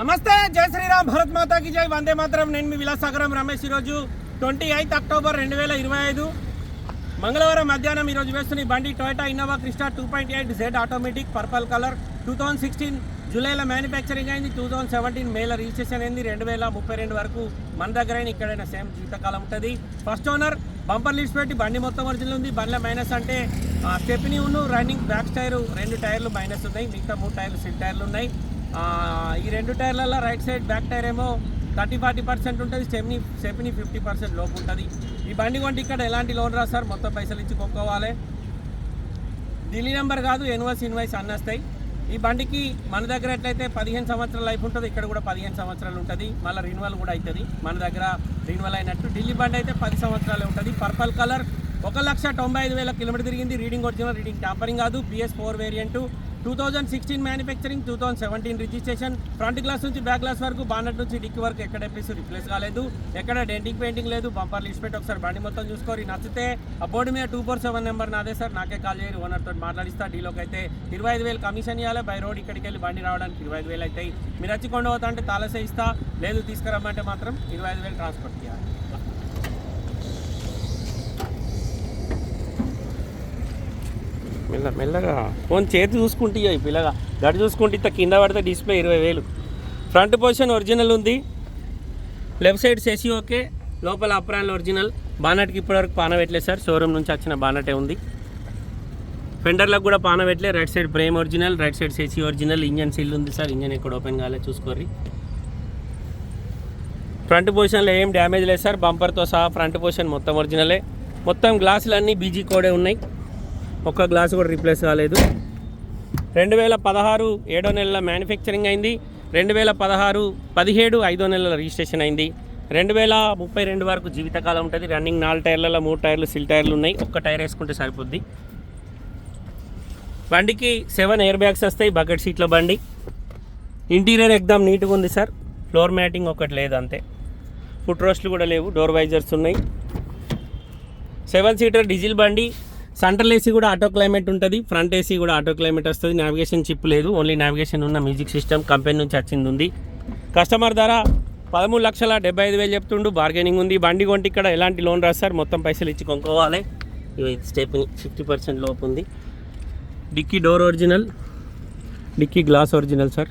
నమస్తే జై శ్రీరామ్ భరత్ మాతాకి జై వందే మాత్రం. నేను మీ విలాసాగరం రమేష్ ఈరోజు ట్వంటీ ఎయిత్ అక్టోబర్ రెండు వేల ఇరవై ఐదు. మంగళవారం మధ్యాహ్నం ఈరోజు వేస్తున్న ఈ బండి Toyota Innova Crysta two point eight Z automatic purple colour. Two thousand sixteen జూలైలో మ్యానుఫ్యాక్చరింగ్ అయింది. టూ థౌజండ్ సెవెంటీన్ మేలో రిజిస్ట్రేషన్ అయింది. రెండు వేల ముప్పై రెండు వరకు మన దగ్గరైనా ఇక్కడైనా సేమ్ జీవితకాలం ఉంటుంది. ఫస్ట్ ఓనర్ బంపర్ లిస్ట్ పెట్టి బండి మొత్తం ఒరిజినల్ ఉంది. బండ్ల మైనస్ అంటే స్టెప్ని ఉన్ను రన్నింగ్ బ్యాక్ టైర్ రెండు టైర్లు మైనస్ ఉన్నాయి. మిగతా మూడు టైర్లు సిల్ టైర్లు ఉన్నాయి. ఈ రెండు టైర్లలో రైట్ సైడ్ బ్యాక్ టైర్ ఏమో థర్టీ ఫార్టీ పర్సెంట్ ఉంటుంది స్టెప్ని స్టెప్ని ఫిఫ్టీ పర్సెంట్ లోపు ఉంటుంది. ఈ బండి కొంటే ఇక్కడ ఎలాంటి లోన్ రాదు సార్? మొత్తం పైసలు ఇచ్చి కొనుక్కోవాలి. ఢిల్లీ నెంబర్ కాదు ఎన్వైస్ ఇన్వాయిస్ అన్నస్తాయి ఈ బండికి మన దగ్గర ఎట్లయితే పదిహేను సంవత్సరాల లైఫ్ ఉంటుంది ఇక్కడ కూడా పదిహేను సంవత్సరాలు ఉంటుంది. మళ్ళీ రిన్యువల్ కూడా అవుతుంది. మన దగ్గర రిన్యువల్ అయినట్టు. ఢిల్లీ బండి అయితే పది సంవత్సరాలే ఉంటుంది. పర్పల్ కలర్ ఒక లక్ష తొంభై ఐదు వేల కిలోమీటర్ తిరిగింది. రీడింగ్ ఒరిజినల్ రీడింగ్ ట్యాంపరింగ్ కాదు. BS four variant two thousand sixteen manufacturing two thousand seventeen registration front glass నుంచి బ్యాక్ గ్లాస్ వరకు బానట్ నుంచి డిక్కి వరకు ఎక్కడ ఎప్పేసి రిప్లేస్ కాలేదు. ఎక్కడ డెంటింగ్ పెయింటింగ్ లేదు. బంపర్ లిస్ట్ పెట్టి ఒకసారి బండి మొత్తం చూసుకోరు. నచ్చితే ఆ బోర్డు మీద టూ ఫోర్ సెవెన్ నెంబర్ నాదే సార్. నాకే కాల్ చేయరు. ఓనర్ తోటి మాట్లాడిస్తా. డీలోకి అయితే ఇరవై ఐదు వేలు కమిషన్ ఇవ్వాలి బై రోడ్ ఇక్కడికి వెళ్ళి బండి రావడానికి ఇరవై ఐదు వేలు అవుతాయి. మీరు వచ్చి కొండ పోతా అంటే తాళసే ఇస్తా. లేదు తీసుకురమ్మంటే మాత్రం ఇరవై ఐదు వేలు ట్రాన్స్పోర్ట్ చేయాలి మెల్ల మెల్లగా. ఫోన్ చేతి చూసుకుంటే ఈ పిల్లగా. గడి చూసుకుంటే ఇంత కింద పడితే డిస్ప్లే ఇరవై వేలు. ఫ్రంట్ పొజిషన్ ఒరిజినల్ ఉంది. Left side chassis okay. లోపల అప్రాన్ ఒరిజినల్ బానట్కి ఇప్పటివరకు పాన పెట్టలేదు సార్. షోరూమ్ నుంచి వచ్చిన బానటే ఉంది. ఫెండర్లకు కూడా పాన పెట్టలే. Right side frame original right side chassis original engine seal ఉంది సార్. ఇంజన్ ఎక్కడ ఓపెన్ కాలే చూసుకోర్రి. ఫ్రంట్ పొజిషన్లో ఏం డ్యామేజ్ లేదు సార్. బంపర్తో సహా ఫ్రంట్ పొజిషన్ మొత్తం ఒరిజినలే మొత్తం గ్లాసులు అన్నీ బీజీ కోడే ఉన్నాయి. ఒక్క గ్లాస్ కూడా రీప్లేస్ కాలేదు. రెండు వేల పదహారు ఏడో నెలల మ్యానుఫ్యాక్చరింగ్ అయింది. రెండు వేల పదహారు పదిహేడు ఐదో నెలల రిజిస్ట్రేషన్ అయింది. రెండు వేల ముప్పై రెండు వరకు జీవితకాలం ఉంటుంది. రన్నింగ్ నాలుగు టైర్లలో మూడు టైర్లు సిల్ టైర్లు ఉన్నాయి. ఒక్క టైర్ వేసుకుంటే సరిపోద్ది. బండికి సెవెన్ ఎయిర్ బ్యాగ్స్ వస్తాయి. బకెట్ సీట్లో బండి. ఇంటీరియర్ ఎగ్దాం నీట్గా ఉంది సార్. ఫ్లోర్ మ్యాటింగ్ ఒకటి లేదు అంతే. ఫుట్ రోస్ట్లు కూడా లేవు. డోర్ వైజర్స్ ఉన్నాయి. సెవెన్ సీటర్ డీజిల్ బండి. సెంట్రల్ ఏసీ కూడా ఆటో క్లైమేట్ ఉంటుంది ఫ్రంట్ ఏసీ కూడా ఆటో క్లైమేట్ వస్తుంది. నావిగేషన్ చిప్ లేదు ఓన్లీ నావిగేషన్ ఉన్న మ్యూజిక్ సిస్టమ్ కంపెనీ నుంచి వచ్చింది ఉంది. కస్టమర్ ధర పదమూడు లక్షల డెబ్బై ఐదు వేలు చెప్తుండు బార్గెనింగ్ ఉంది. బండి కొంటే ఇక్కడ ఎలాంటి లోన్ రాస్తారు మొత్తం పైసలు ఇచ్చి కొనుక్కోవాలి. ఇవి స్టెప్ ఫిఫ్టీ పర్సెంట్ లోపు ఉంది. Dicky door original dicky glass original sir.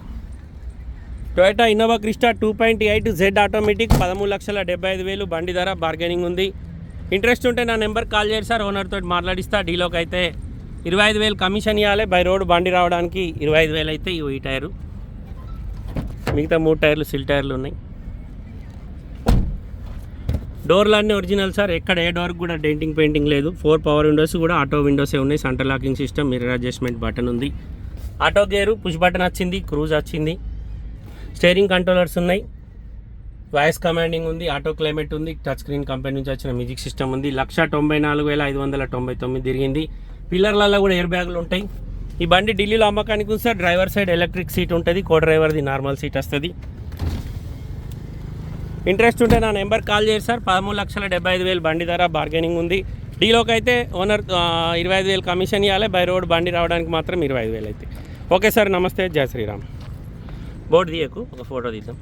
Toyota Innova Crysta two point eight Z automatic పదమూడు లక్షల డెబ్బై ఐదు వేలు బండి ధర బార్గెనింగ్ ఉంది. ఇంట్రెస్ట్ ఉంటే నా నెంబర్ కాల్ చేయండి సార్ ఓనర్తో మాట్లాడిస్తా. డీలోకి అయితే ఇరవై ఐదు వేలు కమిషన్ ఇవ్వాలి బై రోడ్ బండి రావడానికి ఇరవై ఐదు వేలు అయితే ఈ టైరు. మిగతా మూడు టైర్లు సిల్ టైర్లు ఉన్నాయి. డోర్లు అన్నీ ఒరిజినల్ సార్. ఎక్కడ ఏ డోర్ కూడా డెంటింగ్ పెయింటింగ్ లేదు. ఫోర్ పవర్ విండోస్ కూడా ఆటో విండోసే ఉన్నాయి. Centre locking system mirror adjustment button ఉంది. ఆటో గేరు పుష్ బటన్ వచ్చింది క్రూజ్ వచ్చింది. స్టీరింగ్ కంట్రోలర్స్ ఉన్నాయి. వాయిస్ కమాండింగ్ ఉంది ఆటో క్లైమేట్ ఉంది టచ్ స్క్రీన్ కంపెనీ నుంచి వచ్చిన మ్యూజిక్ సిస్టమ్ ఉంది. లక్ష తొంభై నాలుగు వేల ఐదు వందల తొంభై తొమ్మిది తిరిగింది. పిల్లర్లలో కూడా ఎయిర్ బ్యాగులు ఉంటాయి. ఈ బండి ఢిల్లీలో అమ్మకానికి ఉంది sir. Driver side electric seat ఉంటుంది కో డ్రైవర్ది నార్మల్ సీట్ వస్తుంది. ఇంట్రెస్ట్ ఉంటే నా నెంబర్ కాల్ చేయండి సార్. పదమూడు లక్షల డెబ్బై ఐదు వేలు బండి ధర బార్గెనింగ్ ఉంది. డీలోకి అయితే ఓనర్ ఇరవై ఐదు వేలు కమిషన్ ఇవ్వాలి బై రోడ్ బండి రావడానికి మాత్రం ఇరవై ఐదు వేలు అయితే. ఓకే సార్ నమస్తే. జయ శ్రీరామ్. బోర్డు తీయకు ఒక ఫోటో తీద్దాం.